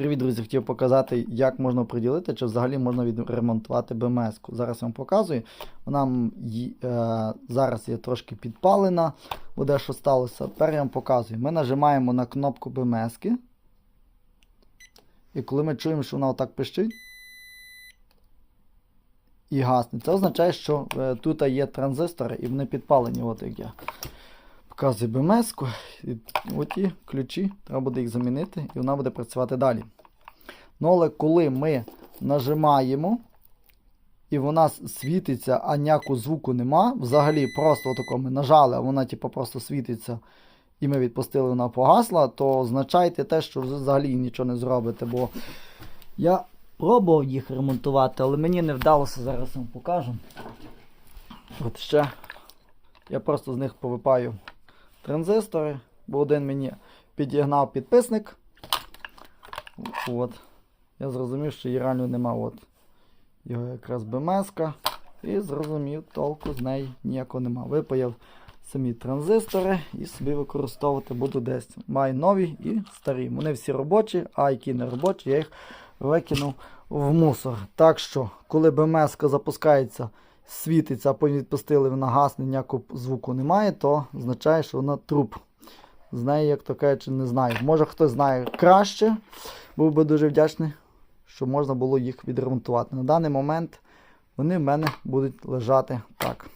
Привіт, друзі! Хотів показати, як можна приділити, чи взагалі можна відремонтувати БМС. -ку. Зараз я вам показую. Вона е, зараз є трошки підпалена, буде що сталося. Тепер я вам показую. Ми нажимаємо на кнопку БМС. -ки. І коли ми чуємо, що вона отак пищить і гасне, це означає, що е, тут є транзистори і вони підпалені. От як я показую БМС. -ку. Оті ключі, треба буде їх замінити, і вона буде працювати далі. Ну, але коли ми нажимаємо, і вона світиться, а ніякого звуку нема, взагалі просто отако ми нажали, а вона типу, просто світиться, і ми відпустили, вона погасла, то означайте те, що взагалі нічого не зробите. Бо я пробував їх ремонтувати, але мені не вдалося, зараз вам покажу. От ще я просто з них повипаю транзистори, бо один мені підігнав підписник. От. Я зрозумів, що її реально нема. От. Його якраз БМС-ка. І зрозумів, толку з неї ніякого нема. Випаяв самі транзистори і собі використовувати буду десь. Маю нові і старі. Вони всі робочі, а які не робочі, я їх викинув в мусор. Так що, коли БМС запускається, світиться, а потім відпустили, вона гасне, ніякого звуку немає, то означає, що вона труп. З неї, як то кажучи, не знаю. Може хтось знає краще, був би дуже вдячний, що можна було їх відремонтувати. На даний момент вони в мене будуть лежати так.